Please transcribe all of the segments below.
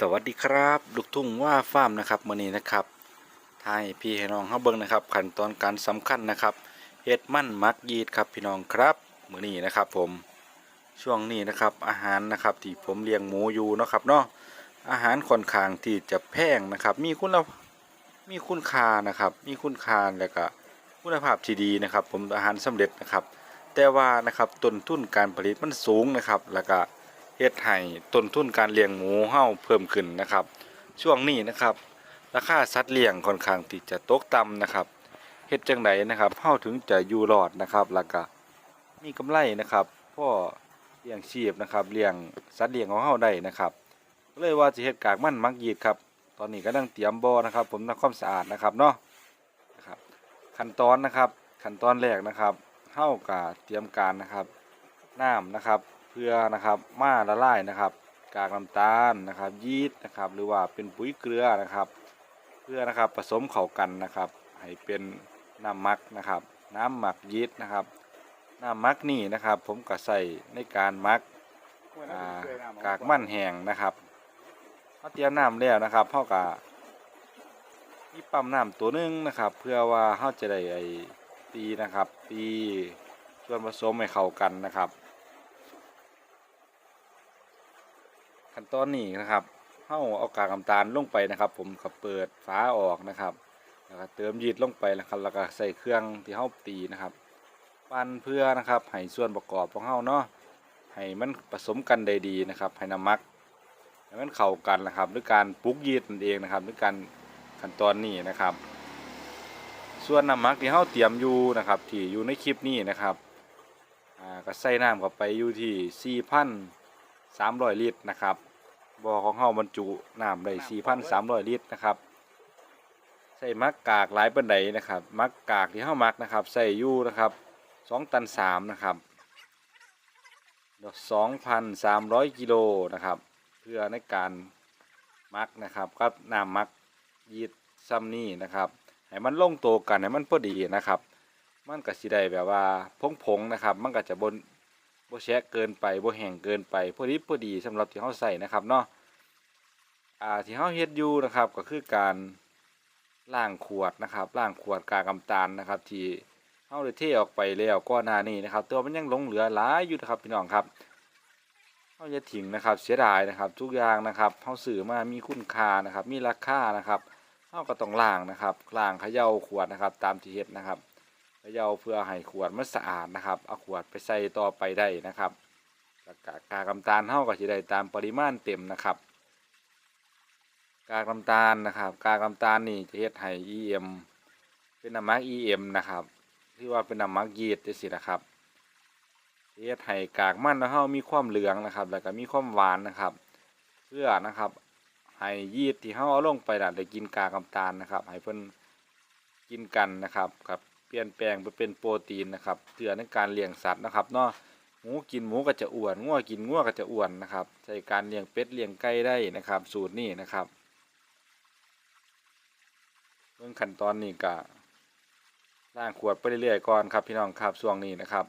สวัสดีครับลูกทุ่งว่าฟาร์มนะครับมื้อนี้นะครับทายพี่ให้น้องเฮาเบิ่งนะครับ ขั้นตอนการสำคัญนะครับเฮ็ดมันมักยีดครับพี่น้องครับมื้อนี้นะครับ ผมช่วงนี้นะครับ อาหารนะครับที่ผมเลี้ยงหมูอยู่เนาะครับเนาะอาหารค่อนข้างที่จะแพงนะครับ มีคุณภาพมีคุณค่านะครับ มีคุณค่าแล้วก็คุณภาพที่ดีนะครับ ผมอาหารสำเร็จนะครับ แต่ว่านะครับต้นทุนการผลิตมันสูงนะครับ แล้วก็ เฮ็ดให้ต้นทุนการเลี้ยงหมูเฮาเพิ่มขึ้นนะครับ ช่วงนี้นะครับราคาสัตว์เลี้ยงค่อนข้างที่จะตกต่ำนะครับเฮ็ดจังไดนะครับเฮาถึงจะอยู่รอดนะครับแล้วก็มีกำไรนะครับพ่อเลี้ยงชีพนะครับเลี้ยงสัตว์เลี้ยงของเฮาได้นะครับเลยว่าสิเฮ็ดกากมันมักยีดครับตอนนี้กำลังเตรียมบ่อนะครับ ผมทำความสะอาดนะครับเนาะนะครับขั้นตอนนะครับขั้นตอนแรกนะครับเฮากะเตรียมการนะครับน้ำนะครับ เพื่อนะครับมาละลายนะครับ กากน้ำตาลนะครับ ยีสต์นะครับ หรือว่าเป็นปุ๋ยเกลือนะครับ เพื่อนะครับผสมเข้ากันนะครับ ให้เป็นน้ำหมักนะครับ น้ำหมักยีสต์นะครับ น้ำหมักนี่นะครับ ผมก็ใส่ในการหมักกากมันแห้งนะครับพอเตรียมน้ำแล้วนะครับเฮากะมีปั๊มน้ำตัวหนึงนะครับ เพื่อว่าเฮาจะได้ไอ้ตีนะครับ ตีส่วนผสมให้เข้ากันนะครับ ขั้นตอนนี้นะครับเฮาเอากากน้ำตาลลงไปนะครับ ผมก็เปิดฝาออกนะครับแล้วก็เติมยีสต์ลงไปนะครับแล้วก็ใส่เครื่องที่เฮาตีนะครับ ปั้นเพื่อนะครับให้ส่วนประกอบของเฮาเนาะให้มันผสมกันได้ดีนะครับให้น้ำมักให้มันเข้ากันนะครับด้วยการปลุกยีสต์นั่นเองนะครับด้วยการขั้นตอนนี้นะครับ ส่วนน้ำมักที่เฮาเตรียมอยู่นะครับที่อยู่ในคลิปนี้นะครับอ่าก็ใส่น้ำเข้าไปอยู่ที่ 4,300ลิตรนะครับบ่อของเฮาบรรจุน้ำได้4,300ลิตรนะครับใส่มักกากหลายปานใดนะครับ มักกากที่เฮามักนะครับใส่อยู่นะครับ2ตัน3นะครับ2,300กิโลนะครับ เพื่อในการมักนะครับกับน้ำมักยีดซ้ำนี่นะครับให้มันลงตัวกันให้มันพอดีนะครับ มันก็สิได้แบบว่าพงๆนะครับ มันก็จะบน บ่แฉะเกินไปบ่แห้งเกินไปพอดีพอดีสำหรับที่เฮาใส่นะครับเนาะอ่าที่เฮาเฮ็ดอยู่นะครับก็คือการล้างขวดนะครับล้างขวดกากำตาลนะครับ ที่เฮาได้เทออกไปแล้วก่อนหน้านี้นะครับ ตัวมันยังหลงเหลือหลายอยู่นะครับพี่น้องครับเฮาอย่าทิ้งนะครับเสียดายนะครับ ทุกอย่างนะครับเฮาซื้อมามีคุณค่านะครับ มีราคานะครับเราก็ต้องล้างนะครับล้างเขย่าขวดนะครับตามที่เฮ็ดนะครับ ขย่าเพื่อให้ขวดมันสะอาดนะครับเอาขวดไปใส่ต่อไปได้นะครับแล้วก็กากำตาลเฮาก็สิได้ตามปริมาณเต็มนะครับ กากน้ำตาลนะครับ กากน้ำตาลนี่จะเฮ็ดให้ EM เป็นน้ำมัก EM นะครับที่ว่าเป็นน้ำมักยีสต์จังซี่นะครับเฮ็ดให้กากมันเฮามีความเหลืองนะครับ แล้วก็มีความหวานนะครับ เพื่อนะครับให้ยีสต์ที่เฮาเอาลงไปน่ะได้กินกากน้ำตาลนะครับ ให้เพิ่นกินกันนะครับครับ ลี่ยนแปลงไปเป็นโปรตีนนะครับเตือในการเลี้ยงสัตว์นะครับเนาะหมูกินหมูก็จะอ้วนง้วกินงัวก็จะอ้วนนะครับใช้การเลี้ยงเป็ดเลี้ยงไก่ได้นะครับ สูตรนี้นะครับเรื่องขั้นตอนนี้ก็ล่างขวดไปเรื่อยๆก่อนครับพี่น้องครับช่วงนี้นะครับ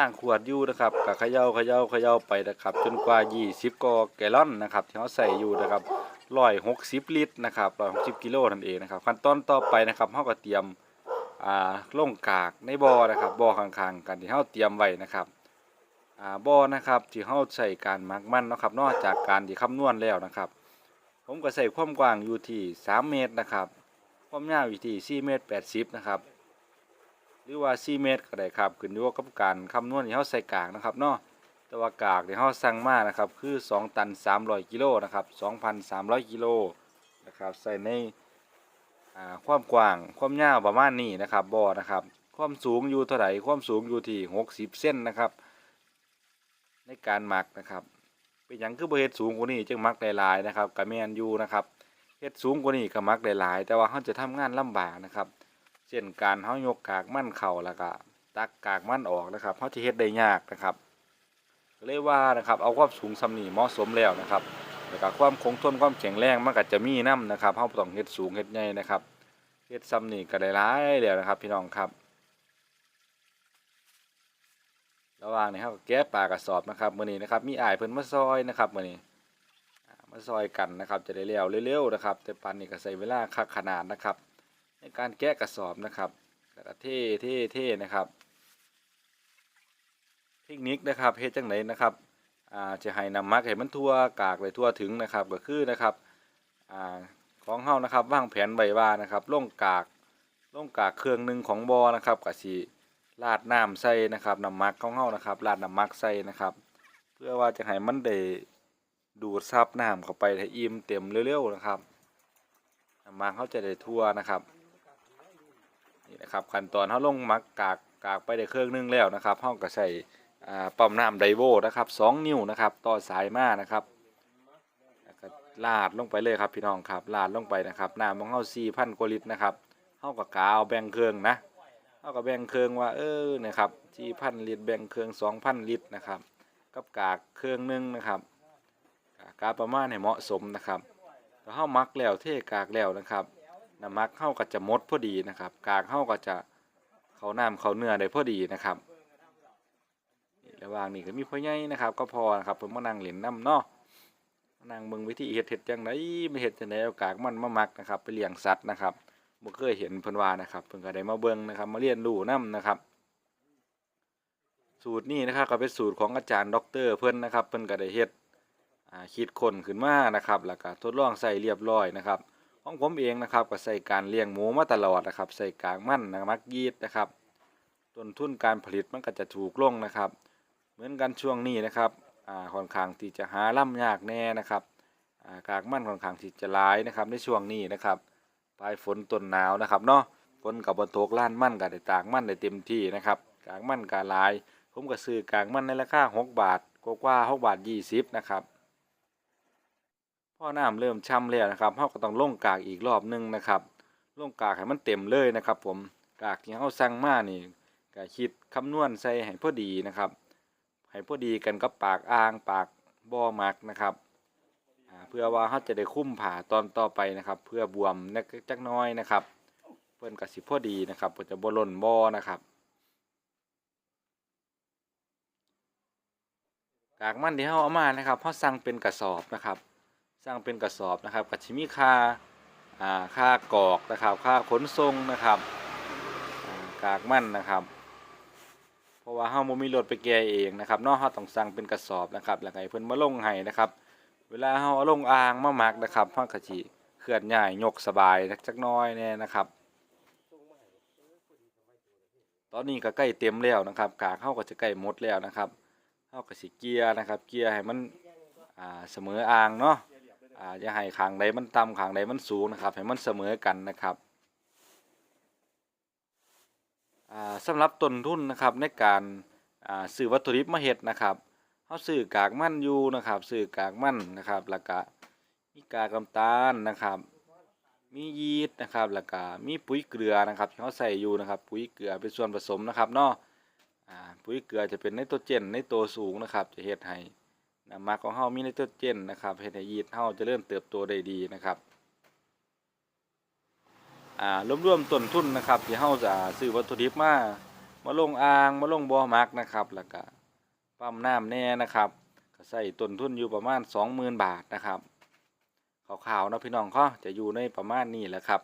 ล่างขวดอยู่นะครับก็เขย่าเขย่าเขย่าไปนะครับ จนกว่า 20กว่าแกลลอนนะครับที่เขาใส่อยู่นะครับ160ลิตรนะครับ160กิโลนั่นเองนะครับขั้นตอนต่อไปนะครับเขาก็เตรียมอ่าล่งกากในบ่อนะครับบ่อข้างๆกันที่เขาเตรียมไว้นะครับอ่าบ่อนะครับที่เขาใส่การมักมันนะครับ นอกจากการที่คำนวณแล้วนะครับ ผมก็ใส่ความกว้างอยู่ที่3เมตรนะครับความยาวอยู่ที่4เมตร80นะครับ รือว่า4เมตรก็ได้ครับขึ้นอยู่กับการคำนวณที่เฮาใส่กากนะครับเนาะแต่ว่ากากที่เฮาสั่งมานะครับคือ 2 ตัน 300กิโลนะครับ2,300กิโลนะครับใส่ในความกว้างความยาวประมาณนี้นะครับบ่อนะครับ ความสูงอยู่เท่าไหร่ความสูงอยู่ที่ 60 เส้นนะครับ ในการหมักนะครับเป็นหยังคือบ่เฮ็ดสูงกว่านี้จึงมักหลายๆนะครับก็แม่นอยู่นะครับเฮ็ดสูงกว่านี้ก็มักหลายๆแต่ว่าเฮาจะทำงานลำบากนะครับ เช่นการเฮายกกากมันเข้าแล้วก็ตักกากมันออกนะครับเฮาสิเฮ็ดได้ยากนะครับก็เลยว่านะครับเอาความสูงซำนีเหมาะสมแล้วนะครับแล้วก็ความคงทนความแข็งแรงมันก็จะมีนํนะครับเฮาต้องเฮ็ดสูงเฮ็ดใหญ่นะครับเฮ็ดซำนีก็ได้หลายแล้วนะครับ พี่น้องครับระหว่างนี้เฮาก็แกะปลากระสอบนะครับมื้อนี้นะครับมีอ้ายเพิ่นมาซอยนะครับมื้อนี้มาซอยกันนะครับจะได้แล้วเร็วๆนะครับ แต่ปันนี้ก็ใช้เวลาคักขนาดนะครับ ในการแกะกระสอบนะครับแล้วก็เท่เท่เท่นะครับ เทคนิคนะครับเฮ็ดจังไดนะครับอ่าจะให้น้ำมักให้มันทั่วกากเลยทั่วถึงนะครับก็คือนะครับอ่าของเฮานะครับวางแผนไว้ว่านะครับล่องกากล่องกากเครื่องหนึ่งของบอนะครับก็สิราดน้ำใส่นะครับน้ำมักของเฮานะครับราดน้ำมักใส่นะครับ เพื่อว่าจะให้มันได้ดูดซับน้ำเข้าไปให้อิ่มเต็มเร็วๆนะครับน้ำมักเขาจะได้ทั่วนะครับ นี่นะครับขั้นตอนเฮาลงมักกากกากไปได้เครื่องหนึงแล้วนะครับเฮาก็ใส่ปั๊มน้ำไดโวนะครับสองนิ้วนะครับต่อสายมานะครับแล้วก็ลาดลงไปเลยครับพี่น้องครับลาดลงไปนะครับน้ำของเฮาสี่พันกว่าลิตรนะครับเฮากับกาเอาแบ่งเครื่องนะเฮากับแบ่งเครื่องว่าเออนะครับสี่พันลิตรแบ่งเครื่องสองพันลิตรนะครับกับกากเครื่องหนึงนะครับกากประมาณให้เหมาะสมนะครับแล้วเฮามักแล้วเทกากแล้วนะครับ น้ำมักเฮาก็จะมดพอดีนะครับกากเฮาก็จะเขาน้ำเขาเนื้อได้พอดีนะครับระหว่างนี้ก็มีพ่อใหญ่นะครับก็พอนะครับเพิ่นมานั่งเล่นน้ำเนาะมานั่งเบิ่งวิธีเฮ็ดเฮ็ดจังไดไม่เฮ็ดจังไดเอากากมันมามักนะครับ ไปเลี้ยงสัตว์นะครับบ่เคยเห็นเพิ่นว่านะครับเพิ่นก็ได้มาเบิ่งนะครับ มาเรียนรู้นํนะครับ สูตรนี้นะครับก็เป็นสูตรของอาจารย์ด็อกเตอร์เพิ่นนะครับเพิ่นก็ได้เฮ็ดคิดคนขึ้นมานะครับแล้วก็ทดลองใส่เรียบร้อยนะครับ ของผมเองนะครับก็ใส่การเลี้ยงหมูมาตลอดนะครับใส่กากมั่นนะมักยีดนะครับต้นทุนการผลิตมันก็จะถูกลงนะครับ เหมือนกันช่วงนี้นะครับอ่าค่อนข้างที่จะหาล่ำยากแน่นะครับอ่ากากมันค่อนข้างที่จะหลายนะครับในช่วงนี้นะครับปลายฝนต้นหนาวนะครับเนาะฝนกับบนตกล้านมั่นก็ได้ตากมั่นได้เต็มที่นะครับกากมั่นก็หลาย ผมก็ซื้อกากมั่นในราคา6บาทกว่าๆ6บาท 20นะครับ พ่อน้ำเริ่มช่ำแล้วนะครับเราก็ต้องลงกากอีกรอบหนึงนะครับลงกากให้มันเต็มเลยนะครับ ผมกากที่เราสั่งมานี่ก็คิดคำนวณใส่ให้พอดีนะครับให้พอดีกันกับปากอ่างปากบ่อมักนะครับเพื่อว่าเขาจะได้คุ้มผ่าตอนต่อไปนะครับ เพื่อบวมนักจักน้อยนะครับ เพื่อนกับสิพอดีนะครับจะบ่ล่นบ่อนะครับกากมันที่เขาเอามานะครับเขาสั่งเป็นกระสอบนะครับ สั่งเป็นกระสอบนะครับก็สิมีคาค่ากรอกนะครับค่าขนส่งนะครับอ่ากากมันนะครับเพราะว่าเฮาบ่มีรถไปแก่เองนะครับเนาะเฮาต้องสั่งเป็นกระสอบนะครับแล้วก็ให้เพิ่นมาลงให้นะครับ เวลาเฮาเอาลงอ่างมาหมักนะครับเฮาก็สิเคลื่อนย้ายยกสบายจักน้อยแน่นะครับ ตอนนี้ก็ใกล้เต็มแล้วนะครับกากเฮาก็จะใกล้หมดแล้วนะครับเฮาก็สิเกียร์นะครับ เกียร์ให้มันอ่าเสมออ่างเนาะ อ่าอย่าให้ขางใดมันต่ำขางใดมันสูงนะครับ ให้มันเสมอกันนะครับอ่าสำหรับต้นทุนนะครับในการอ่าซื้อวัตถุดิบมาเฮ็ดนะครับเฮาซื้อกากมันอยู่นะครับซื้อกากมันนะครับแล้วก็มีกากน้ำตาลนะครับ มียีสต์นะครับแล้วก็มีปุ๋ยเกลือนะครับที่เฮาใส่อยู่นะครับ ปุ๋ยเกลือเป็นส่วนผสมนะครับเนาะอ่าปุ๋ยเกลือจะเป็นไนโตรเจนในตัวสูงนะครับ จะเฮ็ดให้ น้ำหมักของเฮามีไนโตรเจนนะครับเฮ็ดให้ยีสต์เฮาจะเริญเติบโตได้ดีนะครับอ่ารวมๆต้นทุนนะครับที่เฮาจะซื้อวัตถุดิบมามาลงอ่างมาลงบ่อหมักนะครับแล้วก็ปั๊มน้ำแน่นะครับก็ใส่ต้นทุนอยู่ประมาณ 20,000 บาทนะครับขาวๆนะพี่น้องเขาจะอยู่ในประมาณนี้แหละครับ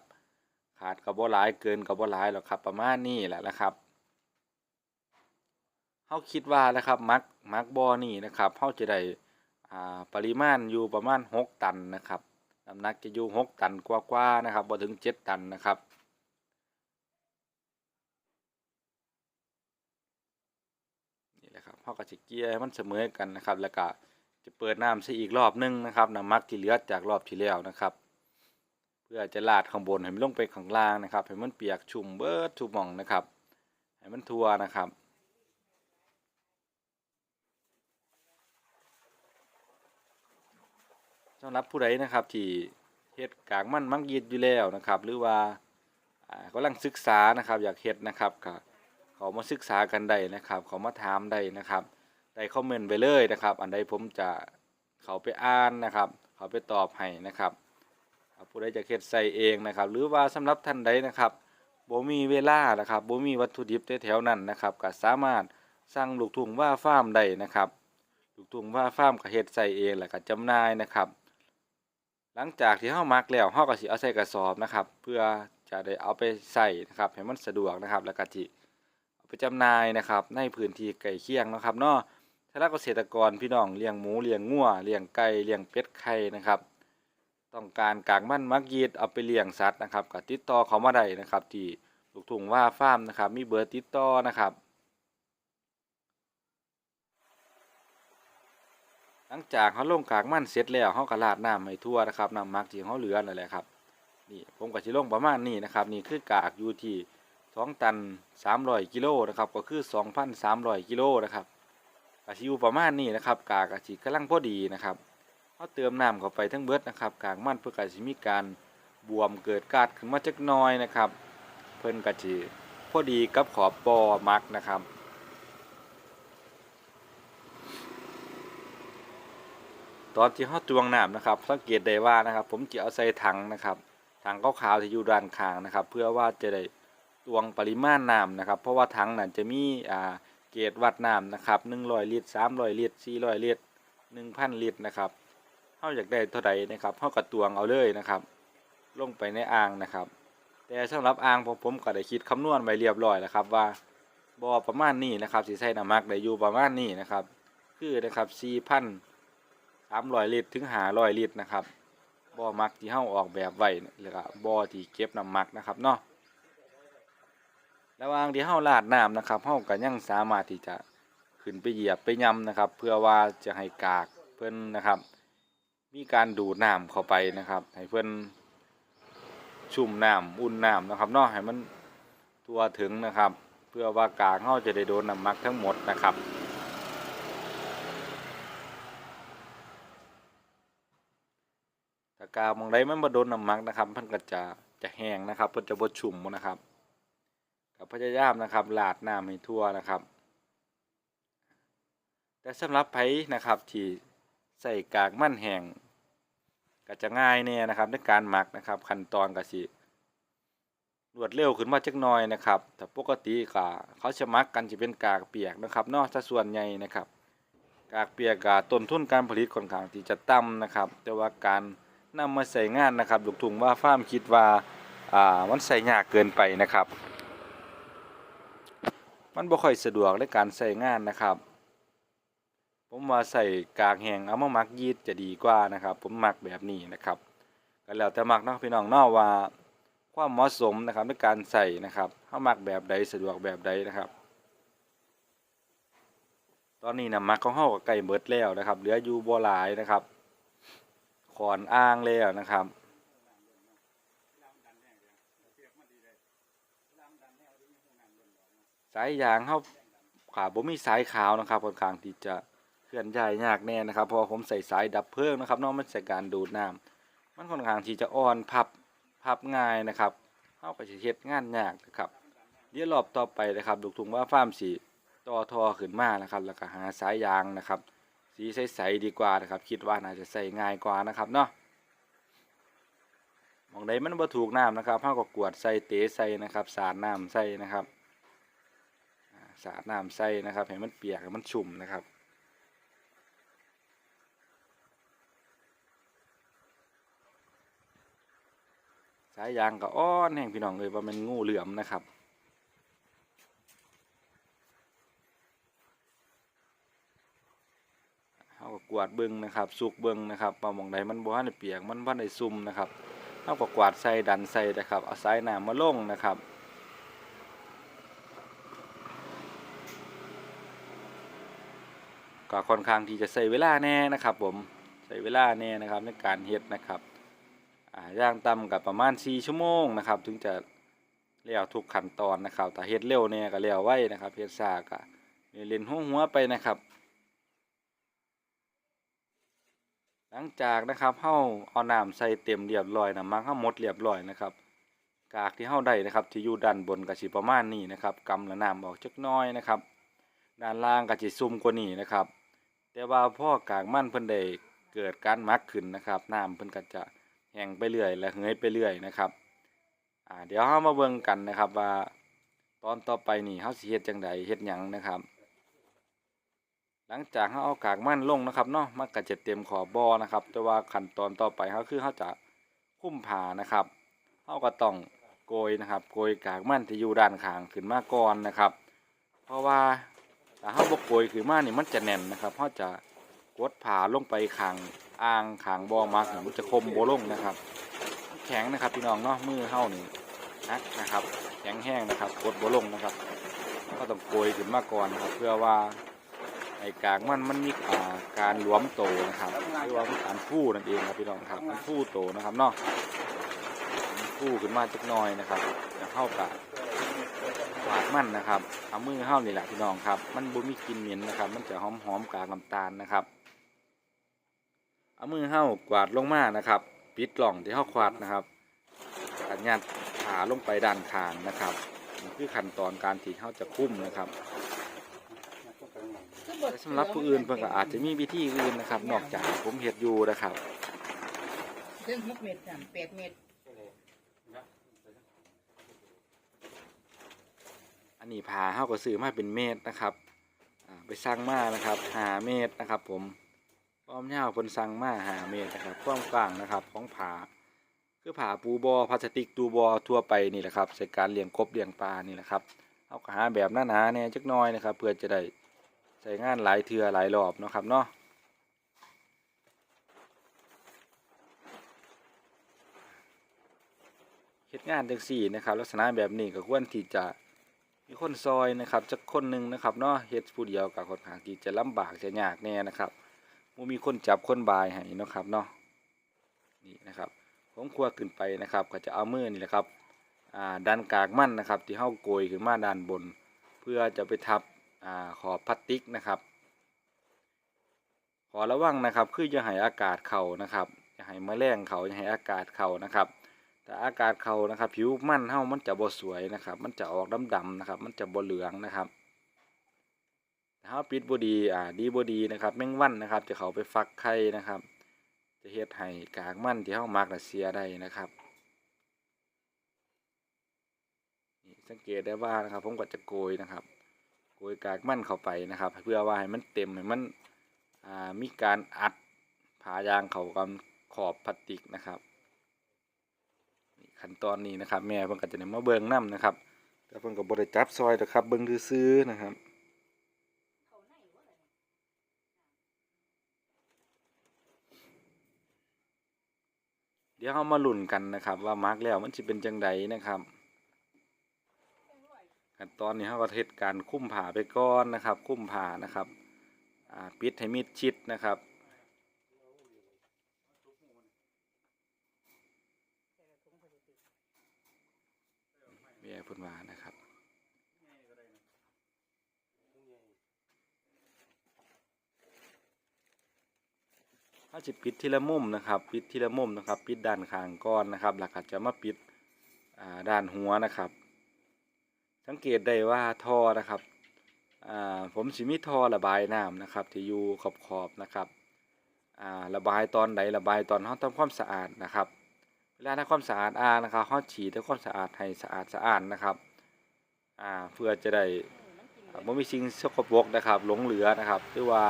ขาดก็บ่หลายเกินก็บ่หลายหรอกครับประมาณนี้แหละนะครับ เฮาคิดว่านะครับมักมักบอนี่นะครับเฮาจะได้อ่าปริมาณอยู่ประมาณ 6 ตันนะครับน้ำหนักจะอยู่หกตันกว่าๆนะครับบ่ถึงเจ็ดตันนะครับนี่แหละครับเขาก็จะเกี่ยให้มันเสมอกันนะครับแล้วก็จะเปิดน้ำซะอีกรอบหนึงนะครับน้ำมักที่เหลือจากรอบที่แล้วนะครับ เพื่อจะลาดข้างบนให้มันลงไปข้างล่างนะครับให้มันเปียกชุ่มเบิดทุกหม่องนะครับให้มันทั่วนะครับำหรับผู้ใดนะครับที่เฮ็ดกากมันมักยีดอยู่แล้วนะครับ หรือว่าอ่ากำลังศึกษานะครับอยากเฮ็ดนะครับก็เขามาศึกษากันได้นะครับ เขามาถามได้นะครับได้คอมเมนต์ไปเลยนะครับ อันใดผมจะเขาไปอ่านนะครับ เขาไปตอบให้นะครับผู้ใดจะเฮ็ดใส่เองนะครับ หรือว่าสำหรับท่านใดนะครับบ่มีเวลานะครับบ่มีวัตถุดิบแถวๆนั้นนะครับก็สามารถสั่งลูกทุ่งว่าฟาร์มได้นะครับลูกทุ่งว่าฟาร์มก็เฮ็ดใส่เองแล้วก็จำหน่ายนะครับ หลังจากที่เฮามักแล้วเฮาก็สิเอาใส่กระสอบนะครับ เพื่อจะได้เอาไปใส่นะครับให้มันสะดวกนะครับ แล้วก็สิเอาไปจำหน่ายนะครับ ในพื้นที่ใกล้เคียงนะครับเนาะสำหรับเกษตรกรพี่น้องเลี้ยงหมูเลี้ยงงัวเลี้ยงไก่เลี้ยงเป็ดไข่นะครับ ต้องการกากมันมักยีดเอาไปเลี้ยงสัตว์นะครับก็ติดต่อเขามาได้นะครับ ที่ลูกทุ่งว่าฟาร์มนะครับ มีเบอร์ติดต่อนะครับ หลังจากเขาลงกากมันเสร็จแล้วเขาก็ราดน้ำให้ทั่วนะครับน้ำมักที่เขาเหลือนั่นแหละครับนี่ผมก็สิลงประมาณนี้นะครับนี่คือกากอยู่ที่สองตันสามร้อยกิโลนะครับก็คือสองพันสามร้อยกิโลนะครับก็สิอยู่ประมาณนี้นะครับกากก็สิกำลังพอดีนะครับเขาเติมน้ำเข้าไปทั้งเบิดนะครับกากมันเพื่อก็สิมีการบวมเกิดกาดขึ้นมาจักน้อยนะครับ เพิ่นก็สิพอดีกับขอบปอมักนะครับ ตอนที่เขาตวงน้ำนะครับ สังเกตได้ว่านะครับ ผมจะเอาใส่ถังนะครับถังขาวๆที่อยู่ด้านข้างนะครับ เพื่อว่าจะได้ตวงปริมาณน้ำนะครับ เพราะว่าถังนั้นจะมีอ่าเกจวัดน้ำนะครับ100ลิตร300ลิตร400ลิตร1,000ลิตรนะครับเขาอยากได้เท่าใดนะครับเขาก็ตวงเอาเลยนะครับ ลงไปในอ่างนะครับ แต่สำหรับอ่างของผมก็ได้คิดคำนวณไว้เรียบร้อยแล้วครับว่าบ่อประมาณนี้นะครับสิใส่น้ำมักได้อยู่ประมาณนี้นะครับ คือนะครับ4,000 สามร้อยลิตรถึงหาร้อยลิตรนะครับบ่อมักที่เฮาออกแบบไว้เนี่ยแล้วก็บ่อที่เก็บน้ำมักนะครับเนาะระหว่างที่เฮาราดน้ำนะครับเฮาก็ยังสามารถที่จะขึ้นไปเหยียบไปย้ำนะครับ เพื่อว่าจะให้กากเพิ่อนนะครับ มีการดูดน้ำเข้าไปนะครับ ให้เพิ่อนชุ่มน้ำอุ่นน้ำนะครับเนาะให้มันทั่วถึงนะครับ เพื่อว่ากากเฮาจะได้โดนน้ำมักทั้งหมดนะครับ ถ้า กาวมองได้มันบ่โดนน้ำหมักนะครับมันก็จะจะแห้งนะครับเพิ่นจะบ่ชุ่มนะครับก็พยายามนะครับลาดน้ำให้ทั่วนะครับ แต่สำหรับไผนะครับที่ใส่กากมันแห้งก็จะง่ายแน่นะครับในการหมักนะครับขั้นตอนก็สิรวดเร็วขึ้นมาจักหน่อยนะครับ แต่ปกติก็เขาจะหมักกันจะเป็นกากเปียกนะครับเนอกซะส่วนใหญ่นะครับ กากเปียกก็ต้นทุนการผลิตค่อนข้างที่จะต่ำนะครับ แต่ว่าการ นำมาใส่งานนะครับลูกทุ่งว่าฟ้ามคิดว่าอ่ามันใส่ยากเกินไปนะครับ มันบ่ค่อยสะดวกในการใส่งานนะครับ ผมว่าใส่กากแห้งเอามาหมักยีดจะดีกว่านะครับ ผมมักแบบนี้นะครับก็แล้วแต่มักเนาะพี่น้องเนาะว่าความเหมาะสมนะครับในการใส่นะครับเฮามักแบบใดสะดวกแบบใดนะครับ ตอนนี้น้ำมักของเฮาก็ใกล้เบิดแล้วนะครับ เหลืออยู่บ่หลายนะครับ ขอนอ้างแล้วนะครับ สายยางเฮาขาบ่มีสายขาวนะครับค่อนข้างที่จะเคลื่อนย้ายยากแน่นะครับเพราะผมใส่สายดับเพลิงนะครับนาะมันใส่การดูดน้ำมันค่อนข้างที่จะอ่อนพับพับง่ายนะครับเฮาก็สิเฮ็ดงานยากนะครับเดี๋ยวรอบต่อไปนะครับลูกทุ่งว่าฟาร์มสิต่อทอขึ้นมานะครับ แล้วก็หาสายยางนะครับ สีใสๆดีกว่านะครับ คิดว่าน่าจะใส่ง่ายกว่านะครับเนาะมองใดมันบ่ถูกน้ำนะครับเฮาก็กวดใส่เตะใส่นะครับ สาดน้ำใส่นะครับสาดน้ำใส่นะครับให้มันเปียกให้มันชุ่มนะครับสายยางก็อ้อนแห่งพี่น้องเลยว่ามันงูเหลือมนะครับ เขาก็ก วาดเบิ้งนะครับสุกเบิ้งนะครับปลาหมองใดมันบ่ทันได้เปียกมันบ่ทันได้ซุ่มนะครับเขาก็กวาดใส่ดันใส่นะครับเอาสายน้ำมาลงนะครับก็ค่อนข้างที่จะใส่เวลาแน่นะครับ ผมใส่เวลาแน่นะครับในการเฮ็ดนะครับย่างต่ำกับประมาณ 4 ชั่วโมงนะครับ ถึงจะแล้วทุกขั้นตอนนะครับถ้าเฮ็ดเร็วเนี่ยก็แล้วไว้นะครับเฮ็ดช้าก็เล่นหัวๆไปนะครับ หลังจากนะครับเฮาเอาน้ำใส่เต็มเรียบร้อยน้ำมันเฮาหมดเรียบร้อยนะครับ กากที่เฮาได้นะครับ ที่อยู่ด้านบนก็สิประมาณนี้นะครับกำละน้ำออกจักน้อยนะครับ ด้านล่างก็สิซุ่มกว่านี้นะครับ แต่ว่าพ่อกากมั่นเพิ่นได้เกิดการมักขึ้นนะครับน้ำเพิ่นก็จะแห้งไปเรื่อยและเหือยไปเรื่อยนะครับอ่าเดี๋ยวเฮามาเบิ่งกันนะครับว่า ตอนต่อไปนี่เฮาสิเฮ็ดจังใดเฮ็ดหยังนะครับ หลังจากเฮาเอากากมันลงนะครับเนาะมันก็จะเต็มขอบบอนะครับ แต่ว่าขั้นตอนต่อไปเฮาคือเฮาจะคุ้มผ่านะครับเฮาก็ต้องโกยนะครับ โกยกากมันที่อยู่ด้านข้างขึ้นมาก่อนนะครับ เพราะว่าถ้าเฮาบ่โกยขึ้นมานี่มันจะแน่นนะครับเฮาจะกดผ่าลงไปข้างอ่างข้างบอมักมันจะคมบ่ลงนะครับ แข็งนะครับพี่น้องเนาะมือเฮานี่นักนะครับ แข็งแห้งนะครับกดบ่ลงนะครับ ก็ต้องโกยขึ้นมาก่อนนะครับ เพื่อว่า ไอ้กากมันมันมีอ่าการหลวมโตนะครับหรือว่ามีการฟูนั่นเองครับพี่น้องครับมันฟูโตนะครับเนาะฟูขึ้นมาจักหน่อยนะครับจะเข้ากับกากมันนะครับเอามือเฮานี่แหละพี่น้องครับ มันบ่มีกลิ่นเหม็นนะครับ มันจะหอมหอมๆกากน้ำตาลนะครับเอามือเฮากวาดลงมานะครับ ปิดกล่องที่เฮาควาดนะครับอัดยัดขาลงไปด้านข้างนะครับนี่คือขั้นตอนการที่เข้าจะคุ้มนะครับ แต่สำหรับผู้อื่นเพิ่นก็อาจจะมีวิธีอื่นนะครับ นอกจากผมเห็ดอยู่นะครับ เรื่องหกเม็ดจ้ะแปดเม็ดอันนี้พาเขาก็ซื้อมาเป็นเมตรนะครับอ่าไปสั่งมานะครับหาเมตรนะครับ ผมความยาวเพิ่นสั่งมาหาเมตรนะครับความกว้างนะครับ ของผาคือผาปูบอพลาสติกตูบอทั่วไปนี่แหละครับใส่การเลี้ยงกบเลี้ยงปลานี่แหละครับเอาก็หาแบบหนาๆเนี่ยจักหน้อยนะครับ เพื่อจะได้ใส่งานหลายเทือหลายรอบเนาะครับเนาะเฮ็ดงานจังซี่นะครับ ลักษณะแบบนี้ก็ควรที่จะมีคนซอยนะครับจักคนหนึ่งนะครับเนาะเฮ็ดผู้เดียวก็ค่อนข้างที่จะลำบากจะยากแน่นะครับบ่มีคนจับคนบายให้นะครับเนาะนี่นะครับผมครัวขึ้นไปนะครับ ก็จะเอามือนี่แหละครับดันกากมั่นนะครับ ที่เฮาโกยขึ้นมาด้านบน เพื่อจะไปทับ อ่าขอบพลาสติกนะครับ ขอระวังนะครับคืออย่าให้อากาศเข้านะครับอย่าให้แมลงเข้าอย่าให้อากาศเข้านะครับแต่อากาศเข้านะครับ ผิวมันเฮามันจะบ่สวยนะครับ มันจะออกดำๆนะครับ มันจะบ่เหลืองนะครับถ้าปิดบดีอ่าดีบดีนะครับ แมงวันนะครับ จะเข้าไปฟักไข่นะครับ จะเฮ็ดให้กากมันที่เฮามักนะเสียได้นะครับนี่สังเกตได้ว่านะครับ ผมก็จะโกยนะครับ โกยกากมันเข้าไปนะครับ เพื่อว่าให้มันเต็มให้มันมีการอัดผายางเขากับขอบพลาสติกนะครับขั้นตอนนี้นะครับ แม่เพิ่นก็จะได้มาเบิ่งนํนะครับแต่เพิ่นก็บ่ได้จับซอยดอกครับ เบิ่งซื่อนะครับเดี๋ยวเรามาลุ้นกันนะครับ ว่ามาร์กแล้วมันสิเป็นจังไดนะครับ ขั้นตอนนี้เราก็เฮ็ดการคุ้มผ่าไปก่อนนะครับ คุ้มผ่านะครับปิดให้มิดชิดนะครับแม่เพิ่นวานะครับถ้าจะปิดทีละมุมนะครับ ปิดทีละมุมนะครับ ปิดด้านข้างก้อนนะครับแล้วก็จะมาปิดด้านหัวนะครับ สังเกตได้ว่าท่อนะครับผมสิมีท่อระบายน้ำนะครับ ที่อยู่ขอบขอบนะครับระบายตอนไหนระบายตอนเขาทำความสะอาดนะครับ เวลาทำความสะอาดอ่านะครับเขาฉีดทำความสะอาดให้สะอาดสะอาดนะครับเพื่อจะได้ครับบ่มีสิ่งสกปรกนะครับหลงเหลือนะครับ หรือว่า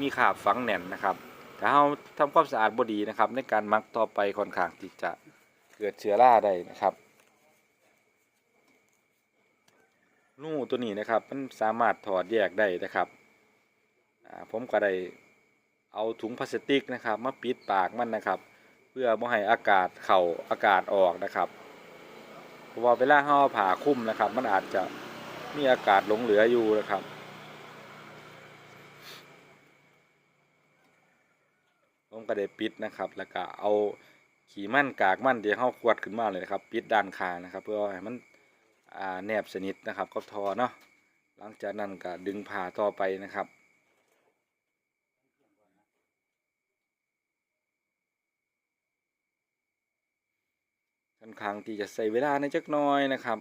มีคราบฝังแน่นนะครับถ้าเราทำความสะอาดบ่ดีนะครับ ในการมักต่อไปค่อนข้างที่จะเกิดเชื้อราได้นะครับ นูตัวนี้นะครับ มันสามารถถอดแยกได้นะครับผมก็ได้เอาถุงพลาสติกนะครับ มาปิดปากมันนะครับ เพื่อบ่ให้อากาศเข้าอากาศออกนะครับเพราะว่าเวลาเราเอผ่าคลุมนะครับ มันอาจจะมีอากาศหลงเหลืออยู่นะครับผมก็ได้ปิดนะครับ แล้วก็เอาขี่มั่นกากมั่นที่เข้าขวดขึ้นมาเลยนะครับ ปิดด้านขางนะครับ เพื่อให้มัน แนบสนิทนะครับก็ทอเนาะหลังจากนั้นก็ดึงผ่าทอไปนะครับค่อนข้างที่จะใส่เวลาในจักน้อยนะครับ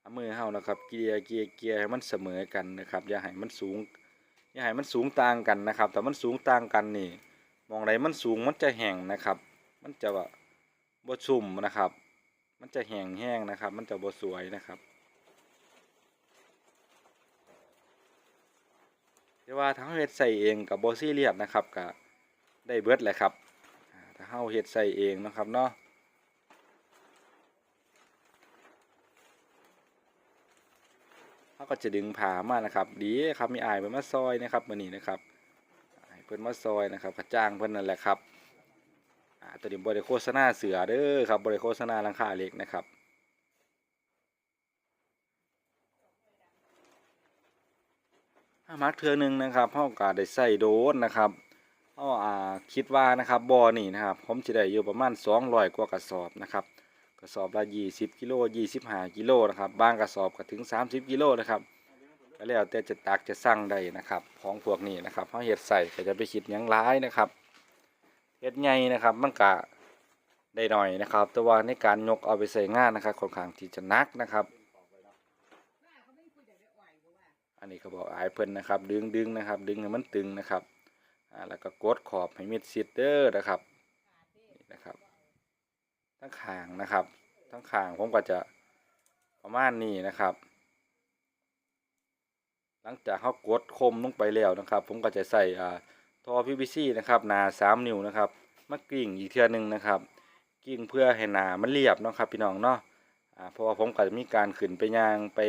เอามือเฮานะครับเกียร์เกียร์เกียร์ให้มันเสมอกันนะครับอย่าให้มันสูงอย่าให้มันสูงต่างกันนะครับ แต่มันสูงต่างกันนี่มองไรมันสูงมันจะแห้งนะครับ มันจะว่า บชุ่มนะครับ มันจะแห้งแห้งนะครับ มันจะบ่สวยนะครับแต่ว่าถ้าเฮ็ดใส่เองกับบซีเรียสนะครับก็ได้เบิดแหละครับ ถ้าเฮาเฮ็ดใส่เองนะครับเนาะเขาก็จะดึงผ่ามานะครับ ดีครับมีอายเพิ่นมาซอยนะครับมือนี้นะครับเพิ่นมาซอยนะครับกระจ้างเพิ่นนั่นแหละครับ อ่าตัวนี้บ่ได้โฆษณาเสือเด้อครับบ่ได้โฆษณาลังคาเล็กนะครับถ้ามักเทือหนึ่งนะครับเฮาก็ได้ใส่โดนนะครับเฮาอ่าคิดว่านะครับบอนี่นะครับผมสิได้อยู่ประมาณ200กว่ากระสอบนะครับกระสอบละ20กิโล25กิโลนะครับบางกระสอบก็ถึง30กิโลนะครับก็แล้วแต่จะตักจะสั่งได้นะครับ ของพวกนี้นะครับเฮาเฮ็ดใส่ก็จะไปคิดยังหลายนะครับ เฮ็ดใหญ่นะครับมันก็ได้หน่อยนะครับ แต่ว่าในการยกเอาไปใส่งานนะครับค่อนข้างที่จะนักนะครับ อันนี้ก็บอกอายเพิ่นนะครับ ดึงดึงนะครับ ดึงให้มันตึงนะครับอ่าแล้วก็กดขอบให้มิดซิดเดอร์นะครับนี่นะครับ ทั้งขางนะครับ ทั้งขางผมก็จะประมาณนี้นะครับ หลังจากเขากดคมลงไปแล้วนะครับ ผมก็จะใส่อ่า ท่อ PVC นะครับหนา3 นิ้วนะครับมากริ่งอีกเทื่อหนึงนะครับกิ่งเพื่อให้หนามันเรียบเนาะครับพี่น้องเนาะเพราะว่าผมก็จะมีการขึ้นไปยางไป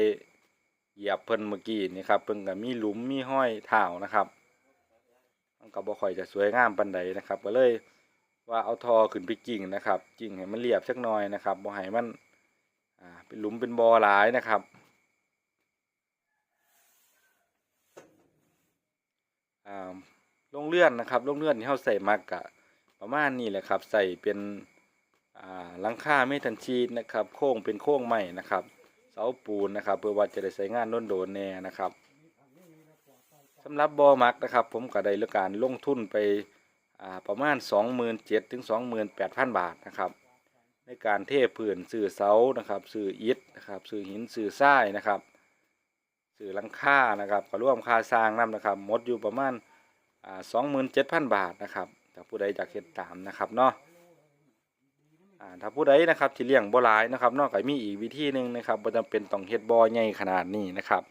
เหยียบเพิ่นเมื่อกี้นี่ครับเพิ่นก็มีหลุมมีห้อยเท้านะครับมันก็บ่ค่อยจะสวยงามปานใดนะครับ ก็เลยว่าเอาทอขึ้นไปกิ่งนะครับกิ่งให้มันเรียบสักหน่อยนะครับบ่ให้มันอ่าเป็นหลุมเป็นบ่อหลายนะครับอ่า ลงเลื่อนนะครับลงเลื่อนที่เฮาใส่มักกะประมาณนี้แหละครับ ใส่เป็นหลังคาเมทัลชีนะครับ โค้งเป็นโค้งไม้นะครับ เสาปูนนะครับ เพื่อว่าจะได้ใช้งานโดนโดนแน่นะครับสำหรับบอมักนะครับ ผมก็ได้เลือกการลงทุนไปประมาณ 27,000ถึง 28,000 บาทนะครับ ในการเทพื้นสื่อเสานะครับสื่ออิฐนะครับสื่อหินสื่อทรายนะครับสื่อลังค่านะครับก็รวมค่าสร้างนํนะครับมดอยู่ประมาณ อ่า27,000บาทนะครับถ้าผู้ใดอยากเฮ็ดตามนะครับเนาะถ้าผู้ใดนะครับที่เลี้ยงบ่หลายนะครับนอกจากมีอีกวิธีหนึ่งนะครับบ่จำเป็นต้องเฮ็ดบ่อใหญ่ขนาดนี้นะครับ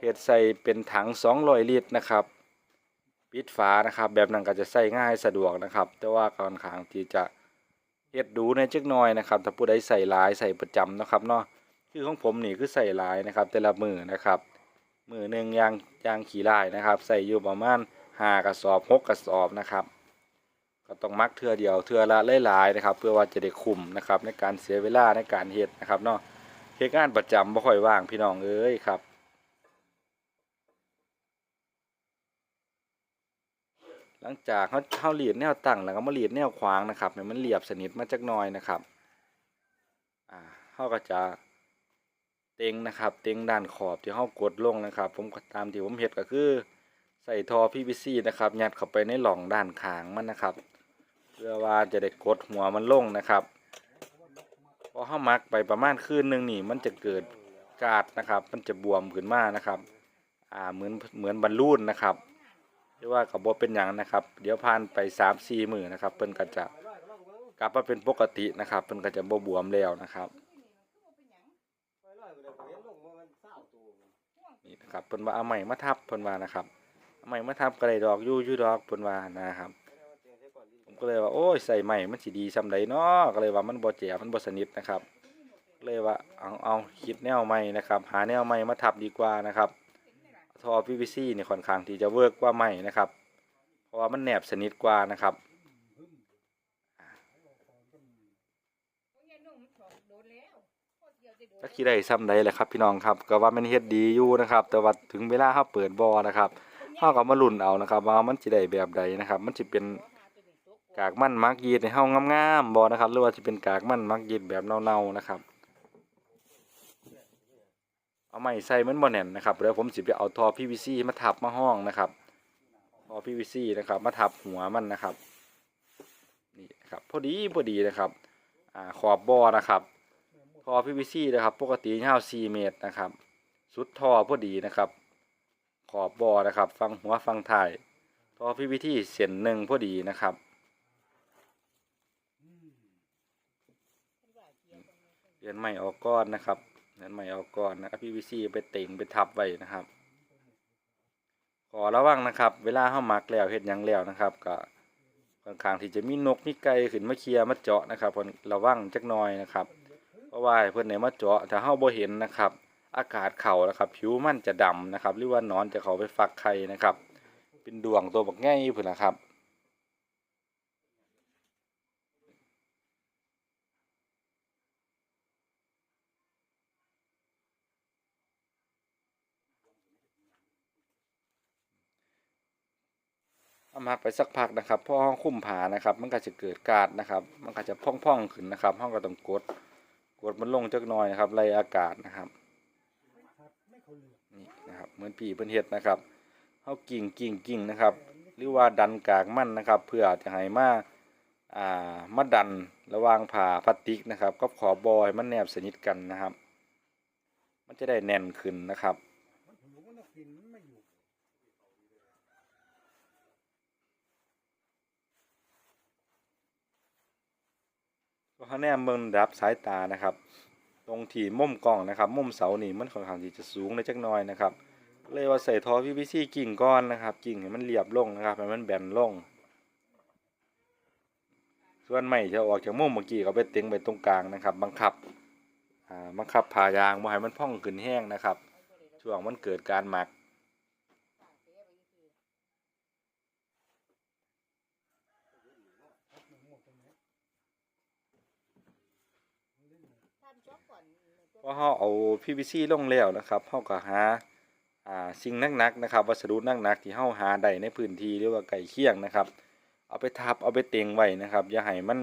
เฮ็ดใส่เป็นถัง200ลิตรนะครับ ปิดฝานะครับ แบบนั้นก็จะใส่ง่ายสะดวกนะครับ แต่ว่าค่อนข้างที่จะเฮ็ดดูในจักหน่อยนะครับ ถ้าผู้ใดใส่หลายใส่ประจำนะครับเนาะคือของผมนี่คือใส่หลายนะครับ แต่ละมือนะครับมือหนึ่งยางยางขี่ลายนะครับ ใส่อยู่ประมาณ 5กระสอบ6กระสอบนะครับ ก็ต้องมักเทือเดียวเทือละหลายๆนะครับ เพื่อว่าจะได้คุมนะครับ ในการเสียเวลาในการเฮ็ดนะครับเนาะเฮ็ดงานประจำบ่ค่อยว่างพี่น้องเอ้ยครับหลังจากเขาเขาหลีดแนวตั้งแล้วก็มาหลีดแนวขวางนะครับให้มันเรียบสนิทมาจักหน่อยนะครับอ่าเขาก็จะเต็งนะครับ เต็งด้านขอบที่เขากดลงนะครับ ผมตามที่ผมเฮ็ดก็คือ ใส่ทอ PVC นะครับ ยัดเข้าไปในหล่องด้านข้างมันนะครับ เพื่อว่าจะได้กดหัวมันลงนะครับพอเข้ามักไปประมาณคืนหนึ่งนี่ มันจะเกิดกาดนะครับ มันจะบวมขึ้นมานะครับ อ่าเหมือนเหมือนบรรลุนนะครับหรือว่ากับบเป็นอย่างนะครับ เดี๋ยวผ่านไปสามสี่มือนะครับ เพิ่นก็จะกลับมาเป็นปกตินะครับ เพิ่นก็จะบบวมแล้วนะครับนี่นะครับเพิ่นว่าเอาใหม่มาทับเพิ่นว่านะครับ ใหม่มาทับก็ไดดอกยู่ยู่ดอกเพิ่นว่านะครับ ผมก็เลยว่าโอ้ยใส่ใหม่มันสิดีซำใดเนาะก็เลยว่ามันบ่แจ๋มันบ่สนิทนะครับก็เลยว่าเอาเอาคิดแนวใหม่นะครับ หาแนวใหม่มาทับดีกว่านะครับท่อ PVC นี่ค่อนข้างที่จะเวิร์กกว่าใหม่นะครับ เพราะว่ามันแนบสนิทกว่านะครับจักสิได้ซ้ำใดแหละครับพี่น้องครับก็ว่ามันเฮ็ดดีอยู่นะครับ แต่ว่าถึงเวลาเฮาเปิดบอนะครับ เฮาก็มาลุ้นเอานะครับว่ามันสิได้แบบใดนะครับ มันสิเป็นกากมันมักยีดในเฮางามๆบ่นะครับ หรือว่าจะเป็นกากมันมักยีดแบบเน่าๆนะครับ เอาไม้ใส่มันบ่แน่นนะครับเดี๋ยวผมสิไปเอาท่อ PVC มาทับมาห้องนะครับท่อ PVC นะครับ มาทับหัวมันนะครับนะครับพอดีพอดีนะครับอ่าขอบบ่อนะครับท่อ PVC นะครับ ปกติยาว4เมตรนะครับ สุดทอพอดีนะครับ ขอบบ่อนะครับ ฟังหัวฟังท้ายท่อ PVC เส้นหนึ่งพอดีนะครับเรียนใหม่ออกก้อนนะครับเรียนใหม่ออกก้อนนะครับ PVC ไปเต่งไปทับไว้นะครับ ขอระวังนะครับ เวลาเข้ามักแล้วเห็ดยังแล้วนะครับ ก็ค่อนข้างที่จะมีนกมีไก่ขึ้นมาเคลียมาเจาะนะครับพอระวังจักหน่อยนะครับ เพราะว่าเพิ่นเนี่ยมาเจาะถ้าเฮาบ่เห็นนะครับ อากาศเข้านะครับ ผิวมันจะดำนะครับ หรือว่านอนจะเขาไปฟักไข่นะครับ เป็นดวงตัวบักใหญ่พุ่นนะครับเอามาไปสักพักนะครับพอห้องคุ้มผานะครับ มันก็จะเกิดกาดนะครับ มันก็จะพ่องๆขึ้นนะครับห้องก็ต้องกด กดมันลงจักหน่อยนะครับไล่อากาศนะครับ เหมือนปีเพิ่นเฮ็ดนะครับเฮากิ่งกิ่งกิ่งนะครับ หรือว่าดันกากมันนะครับ เพื่อจะให้มาอ่ามาดันระว่างผ่าพลาสติกนะครับกับขอบบอยมันแนบสนิทกันนะครับ มันจะได้แน่นขึ้นนะครับก็เขาแนมเบิ่งดับสายตานะครับ ตรงที่มุมกล้องนะครับ มุมเสานี่มันค่อนข้างที่จะสูงในจักน่อยนะครับ เลยว่าใส่ท่อ PVC กิ่งก้อนนะครับ กิ่งให้มันเรียบลงนะครับให้มันแบนลง ส่วนไม้จะออกจากมุมเมื่อกี้ก็ไปเต็งไปตรงกลางนะครับ บังคับบังคับผ่ายางบ่ให้มันพ่องขึ้นแห้งนะครับ ช่วงมันเกิดการหมักพอเราเอา PVC ลงแล้วนะครับเราก็หา สิ่งหนักๆนะครับ วัสดุหนักๆที่เราหาได้ในพื้นที่หรือว่าใกล้เคียงนะครับ เอาไปทับเอาไปเต็งไว้นะครับ อย่าให้มัน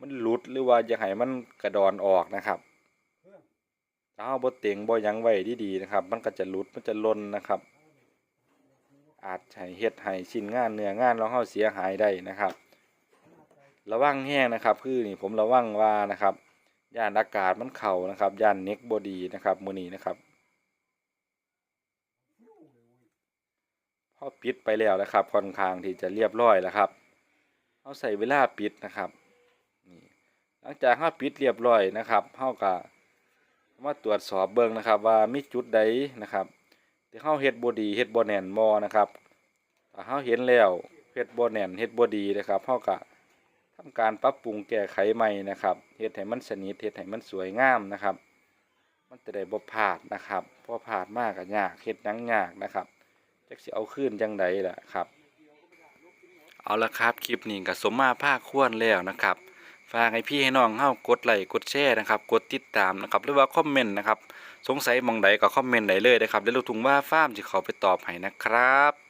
มันหลุดหรือว่าอย่าให้มันกระดอนออกนะครับถ้าเราบ่เต็งบ่ยังไว้ดีๆนะครับ มันก็จะหลุดมันจะล่นนะครับ อาจให้เฮ็ดให้ชิ้นงานเนื้องานเราเฮาเสียหายได้นะครับ ระวังแห้งนะครับ คือนี่ผมระวังว่านะครับย่านอากาศมันเข่านะครับย่านเน็กบอดีนะครับมือนี้นะครับ พอปิดไปแล้วนะครับค่อนข้างที่จะเรียบร้อยแล้วครับเอาใส่เวลาปิดนะครับนี่หลังจากเราปิดเรียบร้อยนะครับเราก็มาตรวจสอบเบิ่งนะครับ ว่ามีจุดใดนะครับที่เราเฮ็ดบ่ดีเฮ็ดบ่แนนบ่นะครับถ้าเราเห็นแล้วเฮ็ดบ่แนนเฮ็ดบ่ดีนะครับเราก็ทำการปรับปรุงแก้ไขใหม่นะครับเฮ็ดให้มันสนิทเฮ็ดให้มันสวยงามนะครับ มันจะได้บ่พลาดนะครับเพอพลาดมากก็ยากเฮ็ดหยังยากนะครับ จักสิเอาขึ้นจังใดล่ะครับ เอาละครับคลิปนี้ก็สมมาภาคควรแล้วนะครับฝากให้พี่ให้น้องเข้ากดไลค์กดแชร์นะครับ กดติดตามนะครับหรือว่าคอมเมนต์นะครับ สงสัยมองใดก็คอมเมนต์ได้เลยนะครับเดี๋ยวลูกทุ่งว่าฟ้ามจะเขาไปตอบให้นะครับ